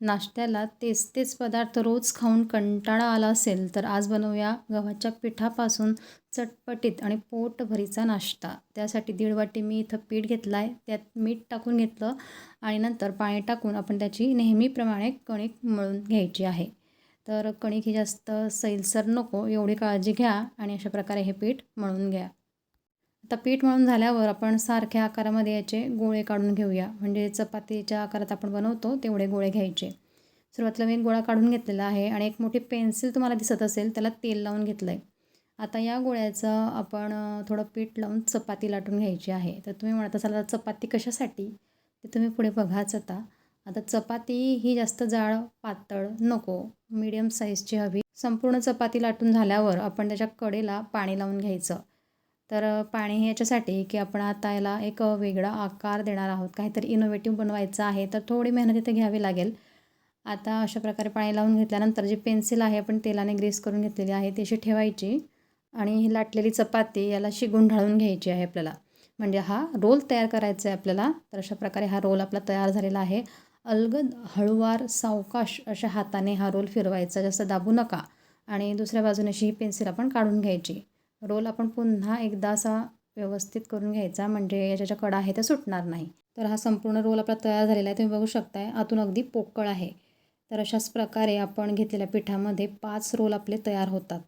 नाश्त्याला तेच तेच पदार्थ रोज खाऊन कंटाळा आला असेल तर आज बनवूया गव्हाच्या पिठापासून चटपटीत आणि पोटभरीचा नाश्ता. त्यासाठी दीड वाटी मी इथं पीठ घेतलं आहे त्यात मीठ टाकून घेतलं आणि नंतर पाणी टाकून आपण त्याची नेहमीप्रमाणे कणिक मळून घ्यायची आहे. तर कणिक ही जास्त सैलसर नको एवढी काळजी घ्या आणि अशा प्रकारे हे पीठ मळून घ्या. आता पीठ मळून झाल्यावर आपण सारख्या आकारामध्ये याचे गोळे काढून घेऊया. म्हणजे चपातीच्या आकारात आपण बनवतो तेवढे गोळे घ्यायचे. सुरुवातीला मी एक गोळा काढून घेतलेला आहे आणि एक मोठी पेन्सिल तुम्हाला दिसत असेल त्याला तेल लावून घेतलं आहे आता या गोळ्याचं आपण थोडं पीठ लावून चपाती लाटून घ्यायची आहे. तर तुम्ही म्हणत असाल चपाती कशासाठी? ते तुम्ही पुढे बघाच आता. आता चपाती ही जास्त जाड पातळ नको. मीडियम साईजची हवी. संपूर्ण चपाती लाटून झाल्यावर आपण त्याच्या कडेला पाणी लावून घ्यायचं. तर पाणी हे याच्यासाठी की आपण आता याला एक वेगळा आकार देणार आहोत. काहीतरी इनोव्हेटिव्ह बनवायचं आहे तर थोडी मेहनत इथे घ्यावी लागेल. आता अशा प्रकारे पाणी लावून घेतल्यानंतर जी पेन्सिल आहे आपण तेलाने ग्रीस करून घेतलेली आहे ती अशी ठेवायची आणि ही लाटलेली चपाती याला शिगून ढाळून घ्यायची आहे आपल्याला. म्हणजे हा रोल तयार करायचा आहे आपल्याला. तर अशा प्रकारे हा रोल आपला तयार झालेला आहे. अलगद हळूवार सावकाश अशा हाताने हा रोल फिरवायचा जास्त दाबू नका. आणि दुसऱ्या बाजूने अशी ही पेन्सिल आपण काढून घ्यायची. रोल आपण पुन्हा एकदा असा व्यवस्थित करून घ्यायचा म्हणजे याच्या ज्या कडा आहे त्या सुटणार नाही. तर हा संपूर्ण रोल आपला तयार झालेला आहे तुम्ही बघू शकताय. आतून अगदी पोकळ आहे. तर अशाच प्रकारे आपण घेतलेल्या पिठामध्ये पाच रोल आपले तयार होतात.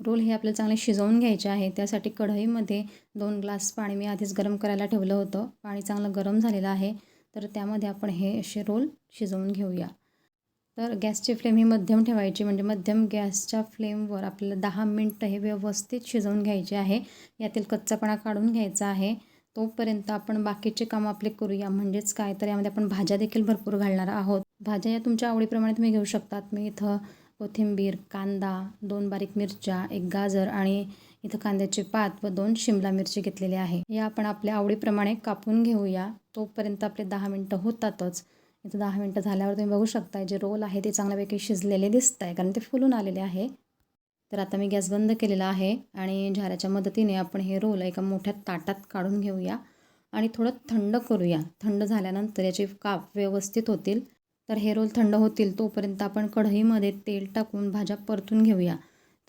रोल हे आपल्याला चांगले शिजवून घ्यायचे आहे. त्यासाठी कढईमध्ये दोन ग्लास पाणी मी आधीच गरम करायला ठेवलं होतं. पाणी चांगलं गरम झालेलं आहे. तर त्यामध्ये आपण हे असे रोल शिजवून घेऊया. तर गॅसची फ्लेम ही मध्यम ठेवायची म्हणजे मध्यम गॅसच्या फ्लेमवर आपल्याला दहा मिनटं हे व्यवस्थित शिजवून घ्यायचे आहे. यातील कच्चापणा काढून घ्यायचा आहे. तोपर्यंत आपण बाकीचे कामं आपले करूया. म्हणजेच काय तर यामध्ये आपण भाज्या देखील भरपूर घालणार आहोत. भाज्या या तुमच्या आवडीप्रमाणे तुम्ही घेऊ शकतात. मी इथं कोथिंबीर कांदा दोन बारीक मिरच्या एक गाजर आणि इथं कांद्याचे पात व दोन शिमला मिरची घेतलेली आहे. या आपण आपल्या आवडीप्रमाणे कापून घेऊया. तोपर्यंत आपले दहा मिनटं होतातच. इथं दहा मिनटं झाल्यावर तुम्ही बघू शकता जे रोल आहे ते चांगल्यापैकी शिजलेले दिसत आहे कारण ते फुलून आलेले आहे. तर आता मी गॅस बंद केलेला आहे आणि झाऱ्याच्या मदतीने आपण हे रोल एका मोठ्या ताटात काढून घेऊया आणि थोडं थंड करूया. थंड झाल्यानंतर याचे काप व्यवस्थित होतील. तर हे रोल थंड होतील तोपर्यंत आपण कढईमध्ये तेल टाकून भाज्या परतून घेऊया.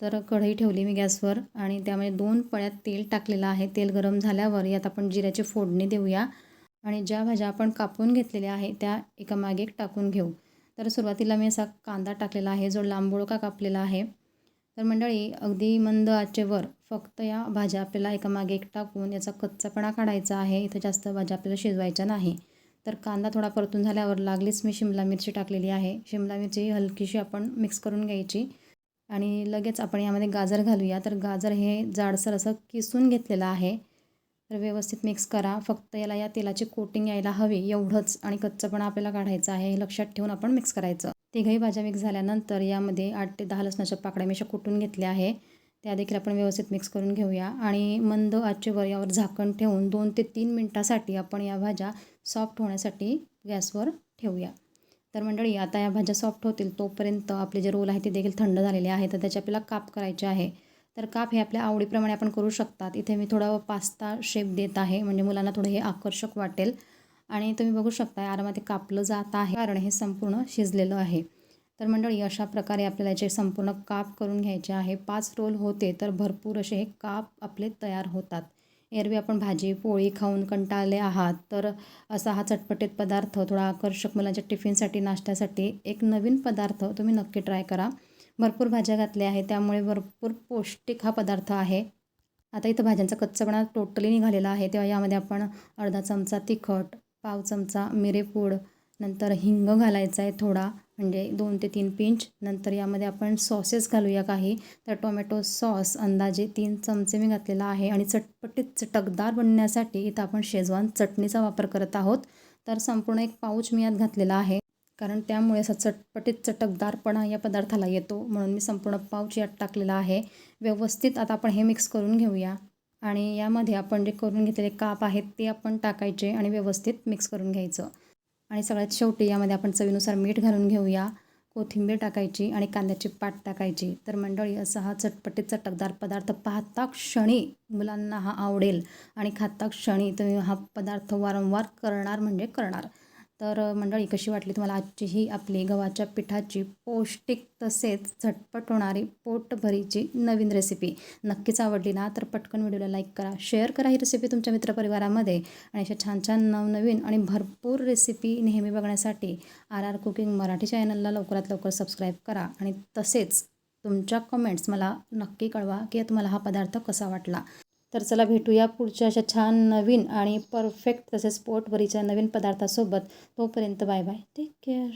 तर कढई ठेवली मी गॅसवर आणि त्यामध्ये दोन पळ्यात तेल टाकलेलं आहे. तेल गरम झाल्यावर यात आपण जिऱ्याची फोडणी देऊया. आणि ज्या भाज्या आपण कापून घेतलेल्या आहे त्या एकामागे एक टाकून घेऊ. तर सुरुवातीला मी असा कांदा टाकलेला आहे जो लांबोळका कापलेला आहे. तर मंडळी अगदी मंद आचेवर फक्त या भाज्या आपल्याला एकामागे एक टाकून याचा कच्चापणा काढायचा आहे. इथं जास्त भाज्या आपल्याला शिजवायच्या नाही. तर कांदा थोडा परतून झाल्यावर लागलीच मी शिमला मिरची टाकलेली आहे. शिमला मिरची हलकीशी आपण मिक्स करून घ्यायची. आणि लगेच आपण यामध्ये गाजर घालूया. तर गाजर हे जाडसर असं किसून घेतलेलं आहे. तर व्यवस्थित मिक्स करा. फक्त याला या तेलाची कोटिंग यायला हवी. एवढंच आणि कच्चपणा आपल्याला काढायचं आहे. हे लक्षात ठेवून आपण मिक्स करायचं. तिघही भाज्या मिक्स झाल्यानंतर यामध्ये आठ ते दहा लसणाच्या पाकड्या मी कुटून घेतल्या आहे. त्या देखील आपण व्यवस्थित मिक्स करून घेऊया. आणि मंद आचेवर यावर झाकण ठेवून दोन ते तीन मिनटासाठी आपण या भाज्या सॉफ्ट होण्यासाठी गॅसवर ठेवूया. तर मंडळी आता या भाज्या सॉफ्ट होतील तोपर्यंत आपले जे रोल आहे ते देखील थंड झालेले आहे तर त्याचे आपल्याला काप करायचे आहे. तर काप हे आपल्या आवडीप्रमाणे आपण करू शकतात. इथे मी थोडा पास्ता शेप देत आहे. म्हणजे मुलांना थोडं हे आकर्षक वाटेल. आणि तुम्ही बघू शकता आरामात कापलं जात आहे. कारण हे संपूर्ण शिजलेलं आहे. तर मंडळी अशा प्रकारे आपल्याला याचे संपूर्ण काप करून घ्यायचे आहे. पाच रोल होते तर भरपूर असे हे काप आपले तयार होतात. एरवी आपण भाजी पोळी खाऊन कंटाळले आहात. तर असा हा चटपटीत पदार्थ थोडा आकर्षक मुलांच्या टिफिनसाठी नाश्त्यासाठी एक नवीन पदार्थ तुम्ही नक्की ट्राय करा. भरपूर भाज्या घातल्या आहे त्यामुळे भरपूर पौष्टिक हा पदार्थ आहे. आता इथं भाज्यांचा कच्चापणा टोटली निघालेला आहे. तेव्हा यामध्ये आपण अर्धा चमचा तिखट पाव चमचा मिरेपूड नंतर हिंग घालायचा आहे थोडा म्हणजे दोन ते तीन पिंच. नंतर यामध्ये आपण सॉसेस घालूया काही. तर टोमॅटो सॉस अंदाजे तीन चमचे मी घातलेला आहे आणि चटपटीत चटकदार बनण्यासाठी इथं आपण शेजवान चटणीचा वापर करत आहोत. तर संपूर्ण एक पाऊच मी यात घातलेला आहे. कारण त्यामुळे असा चटपटीत चटकदारपणा या पदार्थाला येतो. म्हणून मी संपूर्ण पावची यात टाकलेला आहे. व्यवस्थित आता आपण हे मिक्स करून घेऊया. आणि यामध्ये आपण जे करून घेतलेले काप आहेत ते आपण टाकायचे आणि व्यवस्थित मिक्स करून घ्यायचं. आणि सगळ्यात शेवटी यामध्ये आपण चवीनुसार मीठ घालून घेऊया. कोथिंबीर टाकायची आणि कांद्याची पाट टाकायची. तर मंडळी असा हा चटपटीत चटकदार पदार्थ पाहता क्षणी मुलांना हा आवडेल. आणि खाता क्षणी तुम्ही हा पदार्थ वारंवार करणार म्हणजे करणार. तर मंडळी कशी वाटली तुम्हाला आजची ही आपली गव्हाच्या पिठाची पौष्टिक तसेच झटपट होणारी पोटभरीची नवीन रेसिपी नक्कीच आवडली ना? तर पटकन व्हिडिओला लाईक करा शेअर करा ही रेसिपी तुमच्या मित्रपरिवारामध्ये आणि अशा छान छान नवनवीन आणि भरपूर रेसिपी नेहमी बघण्यासाठी आर आर कुकिंग मराठी चॅनलला लवकरात लवकर सबस्क्राईब करा आणि तसेच तुमच्या कमेंट्स मला नक्की कळवा की तुम्हाला हा पदार्थ कसा वाटला. तर चला भेटूया पुढच्या अशा छान नवीन आणि परफेक्ट तसेच पोटभरीच्या नवीन पदार्थासोबत. तोपर्यंत बाय बाय. Take care